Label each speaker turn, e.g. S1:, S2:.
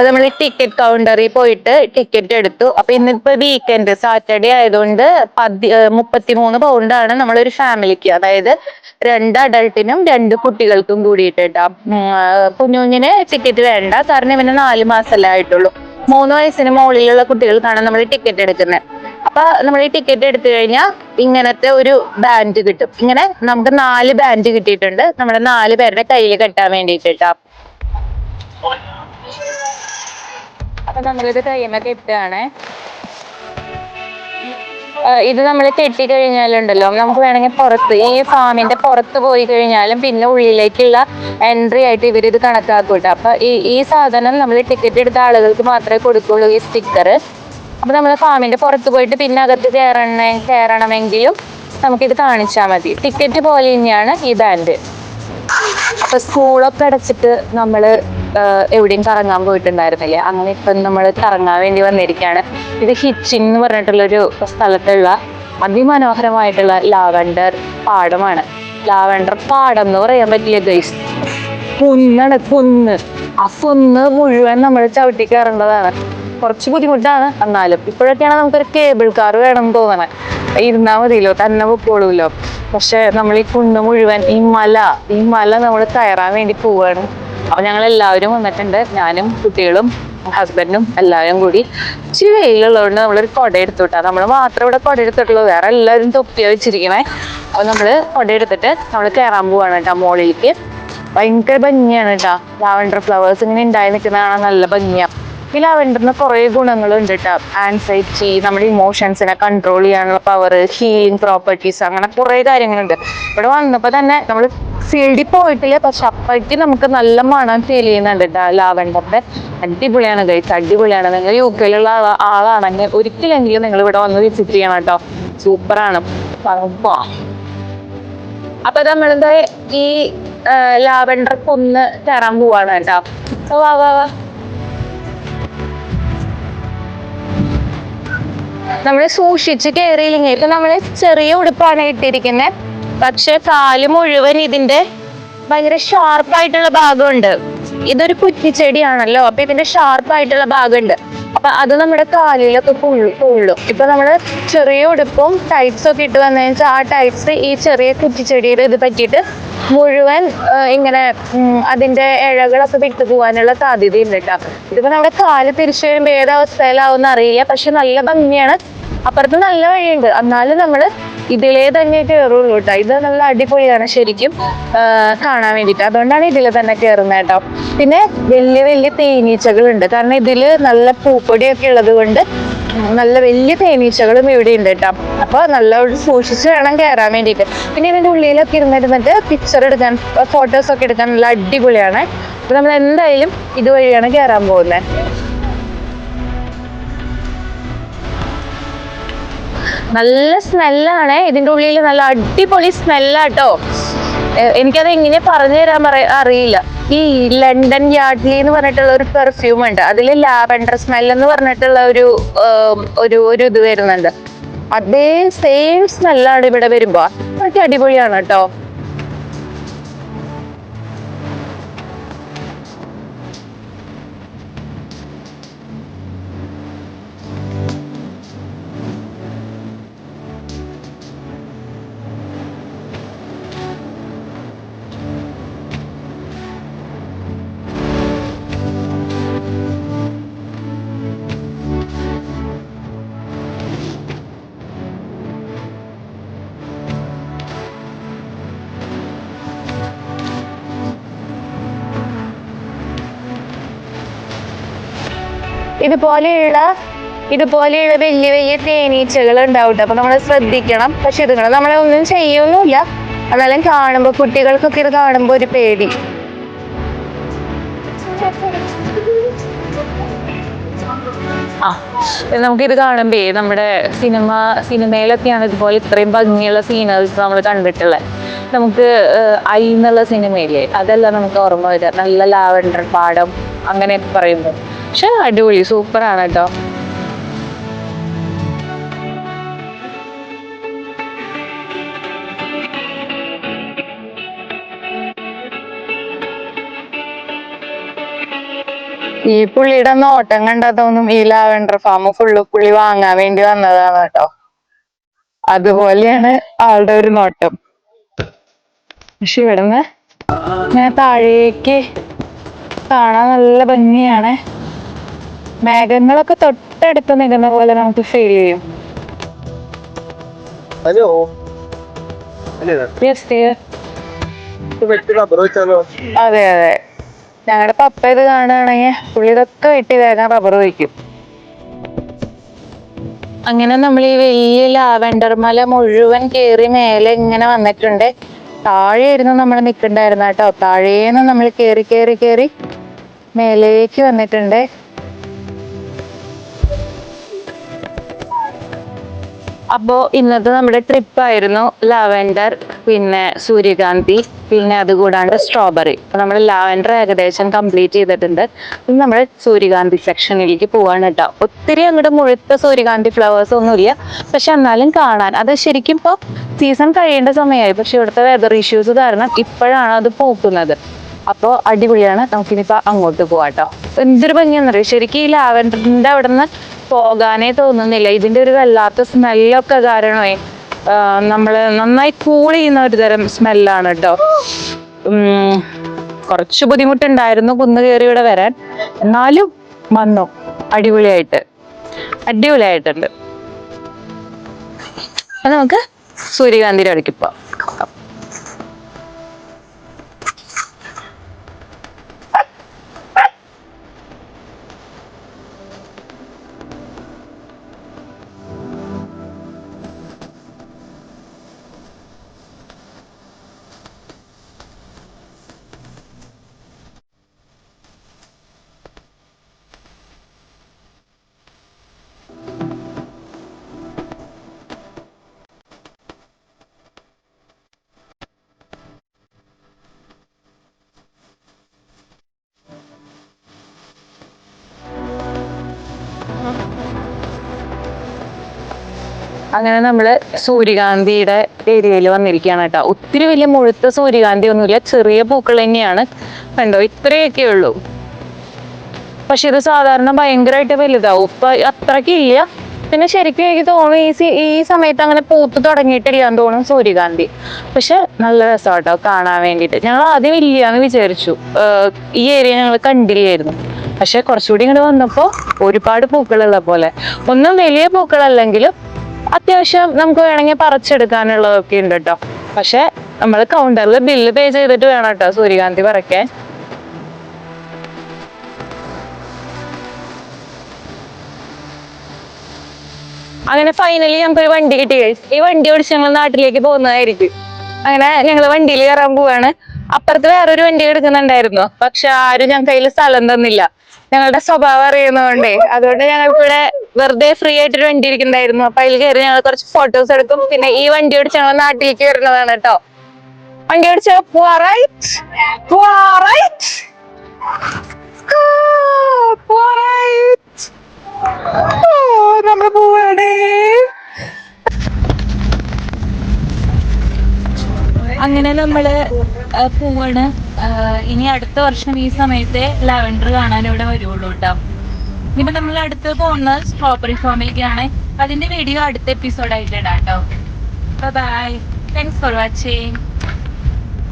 S1: അപ്പൊ നമ്മൾ ടിക്കറ്റ് കൗണ്ടറിൽ പോയിട്ട് ടിക്കറ്റ് എടുത്തു. അപ്പൊ ഇന്നിപ്പോ വീക്കെൻഡ് സാറ്റർഡേ ആയതുകൊണ്ട് പതി മുപ്പത്തിമൂന്ന് പൗണ്ടാണ് നമ്മളൊരു ഫാമിലിക്ക് അതായത് രണ്ട് അഡൾട്ടിനും രണ്ട് കുട്ടികൾക്കും കൂടിയിട്ട് കേട്ടോ കുഞ്ഞുഞ്ഞിന് ടിക്കറ്റ് വേണ്ട. കാരണം ഇവന് നാല് മാസമല്ലേ ആയിട്ടുള്ളൂ. മൂന്ന് വയസ്സിന് മുകളിലുള്ള കുട്ടികൾക്കാണ് നമ്മൾ ടിക്കറ്റ് എടുക്കുന്നത് അപ്പൊ നമ്മൾ ഈ ടിക്കറ്റ് എടുത്തു കഴിഞ്ഞാൽ ഇങ്ങനത്തെ ഒരു ബാൻഡ് കിട്ടും. ഇങ്ങനെ നമുക്ക് നാല് ബാൻഡ് കിട്ടിയിട്ടുണ്ട്. നമ്മുടെ നാല് പേരുടെ കയ്യിൽ കെട്ടാൻ വേണ്ടിയിട്ട്. കേട്ടോ അപ്പൊ നമ്മളിത് കൈമൊക്കെ ഇട്ടാണേ. ഇത് നമ്മൾ കെട്ടി കഴിഞ്ഞാലുണ്ടല്ലോ. നമുക്ക് വേണമെങ്കിൽ പുറത്ത് ഈ ഫാമിന്റെ പുറത്ത് പോയി കഴിഞ്ഞാലും പിന്നെ ഉള്ളിലേക്കുള്ള എൻട്രി ആയിട്ട് ഇവർ ഇത് കണക്കാക്കൂട്ടോ. കേട്ടോ അപ്പൊ ഈ ഈ സാധനം നമ്മൾ ടിക്കറ്റ് എടുത്ത ആളുകൾക്ക് മാത്രമേ കൊടുക്കുള്ളൂ ഈ സ്റ്റിക്കർ അപ്പൊ നമ്മൾ ഫാമിന്റെ പുറത്ത് പോയിട്ട് പിന്നെ അകത്ത് കയറണ കയറണമെങ്കിലും നമുക്കിത് കാണിച്ചാൽ മതി. ടിക്കറ്റ് പോലെ തന്നെയാണ് ഈ ബാൻഡ് അപ്പൊ സ്കൂളൊക്കെ അടച്ചിട്ട് നമ്മൾ ആഹ് എവിടെയും കറങ്ങാൻ പോയിട്ടുണ്ടായിരുന്നില്ലേ. അങ്ങനെ ഇപ്പം നമ്മൾ കറങ്ങാൻ വേണ്ടി വന്നിരിക്കുകയാണ് ഇത് ഹിച്ചിൻ എന്ന് പറഞ്ഞിട്ടുള്ളൊരു സ്ഥലത്തുള്ള അതിമനോഹരമായിട്ടുള്ള ലാവണ്ടർ പാടമാണ്. ലാവണ്ടർ പാടം എന്ന് പറയാൻ പറ്റില്ല ഗൈസ് കുന്നാണ് കുന്ന്. ആ കുന്ന് മുഴുവൻ നമ്മൾ ചവിട്ടി കയറേണ്ടതാണ്. കുറച്ച് ബുദ്ധിമുട്ടാണ്. എന്നാലും ഇപ്പോഴൊക്കെയാണ് നമുക്കൊരു കേബിൾ കാർ വേണം തോന്നണേ. ഇരുന്നാൽ മതിയല്ലോ തന്നെ പൊക്കോളൂല്ലോ പക്ഷെ നമ്മൾ ഈ കുന്ന് മുഴുവൻ ഈ മല ഈ മല നമ്മൾ കയറാൻ വേണ്ടി പോവാണ്. അപ്പൊ ഞങ്ങൾ എല്ലാവരും വന്നിട്ടുണ്ട്. ഞാനും കുട്ടികളും ഹസ്ബൻഡും എല്ലാവരും കൂടി ഇച്ചിരി വെയിലുള്ളതുകൊണ്ട് നമ്മളൊരു കുട എടുത്തുവിട്ടാ നമ്മൾ മാത്രം ഇവിടെ കുട എടുത്തിട്ടുള്ളൂ വേറെ എല്ലാവരും തൊപ്പിയാ വെച്ചിരിക്കണേ. അപ്പൊ നമ്മൾ കുട എടുത്തിട്ട് നമ്മൾ കയറാൻ പോവാണ് കേട്ടോ മോളിലേക്ക്. ഭയങ്കര ഭംഗിയാണ് കേട്ടോ. ലാവൻഡർ ഫ്ലവേഴ്സ് ഇങ്ങനെ ഉണ്ടായി നിൽക്കുന്ന കാണാൻ നല്ല ഭംഗിയാണ് ഈ ലാവണ്ടറിന് കുറേ ഗുണങ്ങളുണ്ട് കേട്ടോ ആൻസൈറ്റി നമ്മുടെ ഇമോഷൻസിനെ കൺട്രോൾ ചെയ്യാനുള്ള പവർ ഹീലിംഗ് പ്രോപ്പർട്ടീസ് അങ്ങനെ കുറേ കാര്യങ്ങളുണ്ട്. ഇവിടെ വന്നപ്പോൾ തന്നെ നമ്മൾ ഫീൽഡിൽ പോയിട്ടില്ല. പക്ഷെ അപ്പോഴേക്ക് നമുക്ക് നല്ല മണം ഫീൽ ചെയ്യുന്നുണ്ട് കേട്ടോ ലാവൻഡറിന്റെ അടിപൊളിയാണ് കഴിച്ച് അടിപൊളിയാണ്. നിങ്ങൾ യു കെയിലുള്ള ആളാണെങ്കിൽ ഒരിക്കലെങ്കിലും നിങ്ങൾ ഇവിടെ വന്ന് വിസിറ്റ് ചെയ്യണം കേട്ടോ. സൂപ്പറാണ് പോവാം അപ്പൊ നമ്മളെന്താ ഈ ലാവണ്ടർ കൊന്ന് കയറാൻ പോവാണ് കേട്ടോ. വാ വാ വാ. നമ്മൾ സൂക്ഷിച്ച് കയറിയില്ലെങ്കിൽ ഇപ്പം നമ്മൾ ചെറിയ ഉടുപ്പാണ് ഇട്ടിരിക്കുന്നത് പക്ഷെ കാൽ മുഴുവൻ ഇതിന്റെ ഭയങ്കര ഷാർപ്പായിട്ടുള്ള ഭാഗമുണ്ട്. ഇതൊരു കുറ്റിച്ചെടിയാണല്ലോ. അപ്പൊ ഇതിന്റെ ഷാർപ്പായിട്ടുള്ള ഭാഗമുണ്ട്. അപ്പൊ അത് നമ്മുടെ കാലിലൊക്കെ പുള്ളു പുള്ളു ഇപ്പൊ നമ്മൾ ചെറിയ ഉടുപ്പും ടൈറ്റ്സും ഒക്കെ ഇട്ട് വന്നു കഴിഞ്ഞാൽ ആ ടൈറ്റ്സ് ഈ ചെറിയ കുറ്റിച്ചെടിയുടെ ഇത് പറ്റിയിട്ട് മുഴുവൻ ഇങ്ങനെ അതിന്റെ ഇഴകളൊക്കെ വിട്ടു പോകാനുള്ള സാധ്യതയുണ്ട് കേട്ടോ. ഇതിപ്പോ നമ്മുടെ കാൽ തിരിച്ചു വരുമ്പോ ഏത് അവസ്ഥയിലാവും അറിയില്ല. പക്ഷെ നല്ല ഭംഗിയാണ്. അപ്പുറത്ത് നല്ല വഴിയുണ്ട്. എന്നാലും നമ്മൾ ഇതിലേ തന്നെ കയറുള്ളൂ കേട്ടോ. ഇത് നല്ല അടിപൊളിയാണ് ശരിക്കും കാണാൻ വേണ്ടിയിട്ട്. അതുകൊണ്ടാണ് ഇതിൽ തന്നെ കയറുന്നത് കേട്ടോ. പിന്നെ വലിയ വലിയ തേനീച്ചകളുണ്ട്. കാരണം ഇതിൽ നല്ല പൂപ്പൊടിയൊക്കെ ഉള്ളത് കൊണ്ട് നല്ല വലിയ തേനീച്ചകളും ഇവിടെ ഉണ്ട് കേട്ടോ. അപ്പൊ നല്ല സൂക്ഷിച്ച് വേണം കയറാൻ വേണ്ടിയിട്ട്. പിന്നെ ഇതിന്റെ ഉള്ളിലൊക്കെ ഇരുന്നിരുന്നിട്ട് പിക്ചർ എടുക്കാൻ ഫോട്ടോസ് ഒക്കെ എടുക്കാൻ നല്ല അടിപൊളിയാണ്. അപ്പൊ നമ്മൾ എന്തായാലും ഇതുവഴിയാണ് കയറാൻ പോകുന്നത് നല്ല സ്മെല്ലാണ്. ഇതിന്റെ ഉള്ളിൽ നല്ല അടിപൊളി സ്മെല്ലാട്ടോ. എനിക്കത് എങ്ങനെ പറഞ്ഞു തരാൻ അറിയില്ല. ഈ ലണ്ടൻ യാർഡ്ലി എന്ന് പറഞ്ഞിട്ടുള്ള ഒരു പെർഫ്യൂം ഉണ്ട്. അതിൽ ലാവൻഡർ സ്മെൽ എന്ന് പറഞ്ഞിട്ടുള്ള ഒരു ഒരു ഒരു ഇത് വരുന്നുണ്ട്. അതേ സെയിം സ്മെല്ലാണ് ഇവിടെ വരുമ്പോ. അതൊക്കെ അടിപൊളിയാണ് കേട്ടോ. ഇതുപോലെയുള്ള ഇതുപോലെയുള്ള വലിയ വലിയ തേനീച്ചകൾ ഉണ്ടാവും. അപ്പൊ നമ്മൾ ശ്രദ്ധിക്കണം. പക്ഷെ ഇതുങ്ങൾ നമ്മളെ ഒന്നും ചെയ്യൊന്നുമില്ല. എന്നാലും കാണുമ്പോ കുട്ടികൾക്കൊക്കെ ഇത് കാണുമ്പോ ഒരു പേടി. ആ നമുക്കിത് കാണുമ്പേ നമ്മുടെ സിനിമ സിനിമയിലൊക്കെയാണ് ഇതുപോലെ ഇത്രയും ഭംഗിയുള്ള സീനറീസ് നമ്മൾ കണ്ടിട്ടുള്ളത് നമുക്ക് ഐ എന്നുള്ള സിനിമയില്ലേ അതെല്ലാം നമുക്ക് ഓർമ്മ വരിക നല്ല ലാവണ്ടർ പാടം അങ്ങനെയൊക്കെ പറയുമ്പോൾ പക്ഷെ അടിപൊളി സൂപ്പറാണ് കേട്ടോ. ഈ പുള്ളിയുടെ നോട്ടം കണ്ടതൊന്നും ഈ ലാവൻഡർ ഫാം ഫുള്ള് പുള്ളി വാങ്ങാൻ വേണ്ടി വന്നതാണ് കേട്ടോ. അതുപോലെയാണ് ആളുടെ ഒരു നോട്ടം. പക്ഷെ ഇവിടുന്ന് ഞാൻ താഴേക്ക് കാണാൻ നല്ല ഭംഗിയാണ്. മേഘങ്ങളൊക്കെ തൊട്ടടുത്ത് നിൽക്കുന്ന പോലെ നമുക്ക് ഫീൽ ചെയ്യും.
S2: ഹലോ
S1: അതെ അതെ. ഞങ്ങളുടെ പപ്പ ഇത് കാണുകയാണെങ്കിൽ പുള്ളി ഇതൊക്കെ വെട്ടി വേഗം റബ്ബർ വയ്ക്കും അങ്ങനെ നമ്മൾ ഈ വലിയ ലാവൻഡർ മല മുഴുവൻ കേറി മേലെ ഇങ്ങനെ വന്നിട്ടുണ്ട്. താഴെയായിരുന്നു നമ്മൾ നിൽക്കണ്ടായിരുന്ന കേട്ടോ. താഴേന്ന് നമ്മൾ കേറി കേറി കേറി മേലേക്ക് വന്നിട്ടുണ്ട്. അപ്പോ ഇന്നത്തെ നമ്മുടെ ട്രിപ്പ് ആയിരുന്നു ലാവൻഡർ പിന്നെ സൂര്യകാന്തി പിന്നെ അതുകൂടാണ്ട് സ്ട്രോബെറി അപ്പൊ നമ്മൾ ലാവെൻഡർ ഏകദേശം കംപ്ലീറ്റ് ചെയ്തിട്ടുണ്ട്. ഇനി നമ്മൾ സൂര്യകാന്തി സെക്ഷനിലേക്ക് പോവാണ് കേട്ടോ. ഒത്തിരി അങ്ങോട്ട് മുഴുത്ത സൂര്യകാന്തി ഫ്ലവേഴ്സ് ഒന്നുമില്ല. പക്ഷെ എന്നാലും കാണാൻ. അത് ശരിക്കും ഇപ്പോൾ സീസൺ കഴിയേണ്ട സമയമായി. പക്ഷെ ഇവിടുത്തെ വെതർ ഇഷ്യൂസ് കാരണം ഇപ്പോഴാണ് അത് പൂക്കുന്നത്. അപ്പോൾ അടിപൊളിയാണ്. നമുക്കിനിപ്പോൾ അങ്ങോട്ട് പോവാട്ടോ. എന്തൊരു ഭംഗിയാണെന്നറിയോ? ശരിക്കും ഈ ലാവൻഡറിന്റെ അവിടെ നിന്ന് പോകാനേ തോന്നുന്നില്ല. ഇതിന്റെ ഒരു വല്ലാത്ത സ്മെല്ലൊക്കെ കാരണമേ നമ്മൾ നന്നായി കൂൾ ചെയ്യുന്ന ഒരു തരം സ്മെല്ലാണ് കേട്ടോ കുറച്ച് ബുദ്ധിമുട്ടുണ്ടായിരുന്നു കുന്ന് കയറി ഇവിടെ വരാൻ. എന്നാലും വന്നു. അടിപൊളിയായിട്ട്. അടിപൊളിയായിട്ടുണ്ട്. അപ്പൊ നമുക്ക് സൂര്യകാന്തിയുടെ അടുക്കി അങ്ങനെ നമ്മൾ സൂര്യകാന്തിയുടെ ഏരിയയിൽ വന്നിരിക്കുകയാണ് കേട്ടോ. ഒത്തിരി വലിയ മുഴുത്ത സൂര്യകാന്തി ഒന്നുമില്ല ചെറിയ പൂക്കൾ തന്നെയാണ്. കണ്ടോ? ഇത്രയൊക്കെ ഉള്ളൂ. പക്ഷെ ഇത് സാധാരണ ഭയങ്കരമായിട്ട് വലുതാവും. ഇപ്പൊ അത്രയ്ക്ക് ഇല്ല. പിന്നെ ശരിക്കും എനിക്ക് തോന്നുന്നു ഈ ഈ സമയത്ത് അങ്ങനെ പൂത്ത് തുടങ്ങിയിട്ടില്ല എന്ന് തോന്നുന്നു സൂര്യകാന്തി. പക്ഷെ നല്ല രസമാട്ടോ കാണാൻ വേണ്ടിയിട്ട്. ഞങ്ങൾ ആദ്യം ഇല്ലാന്ന് വിചാരിച്ചു. ഈ ഏരിയ ഞങ്ങൾ കണ്ടില്ലായിരുന്നു. പക്ഷെ കുറച്ചുകൂടി ഇങ്ങോട്ട് വന്നപ്പോൾ ഒരുപാട് പൂക്കളുള്ള പോലെ. ഒന്നും വലിയ പൂക്കളല്ലെങ്കിലും അത്യാവശ്യം നമുക്ക് വേണമെങ്കിൽ പറിച്ചെടുക്കാനുള്ളതൊക്കെ ഉണ്ട് കേട്ടോ. പക്ഷെ നമ്മൾ കൗണ്ടറിൽ ബില്ല് പേ ചെയ്തിട്ട് വേണം കേട്ടോ സൂര്യകാന്തി പറക്കാൻ. അങ്ങനെ ഫൈനലി നമുക്കൊരു വണ്ടി കിട്ടി കഴിച്ചു ഈ വണ്ടി ഓടിച്ച് ഞങ്ങൾ നാട്ടിലേക്ക് പോകുന്നതായിരിക്കും. അങ്ങനെ ഞങ്ങൾ വണ്ടിയിൽ കയറാൻ പോവാണ്. അപ്പുറത്ത് വേറൊരു വണ്ടി എടുക്കുന്നുണ്ടായിരുന്നു. പക്ഷെ ആരും ഞങ്ങൾ കയ്യിൽ സ്ഥലം തന്നില്ല. ഞങ്ങളുടെ സ്വഭാവം അറിയുന്നതുകൊണ്ടേ അതുകൊണ്ട് ഞങ്ങൾക്കിവിടെ വെറുതെ ഫ്രീ ആയിട്ടൊരു വണ്ടി ഇരിക്കുന്നുണ്ടായിരുന്നു. അപ്പൊ അതിൽ കയറി ഞങ്ങൾ കുറച്ച് ഫോട്ടോസ് എടുക്കും. പിന്നെ ഈ വണ്ടി ഓടിച്ച് ഞങ്ങൾ നാട്ടിലേക്ക് വരുന്നതാണ് കേട്ടോ. വണ്ടി ഓടിച്ച പോറൈറ്റ് പോറൈറ്റ് ഓ നമ്മൾ പോവാണേ അങ്ങനെ നമ്മൾ ആ, പോവാണ്. ഇനി അടുത്ത വർഷം ഈ സമയത്തെ ലാവൻഡർ കാണാൻ ഇവിടെ വരുള്ളൂ കേട്ടോ. ഇനിയിപ്പോ നമ്മൾ അടുത്ത് പോകുന്നത് സ്ട്രോബെറി ഫാമിലേക്കാണ് അതിന്റെ വീഡിയോ അടുത്ത എപ്പിസോഡ് ആയിട്ട് ഇടാം കേട്ടോ. By thanks for watching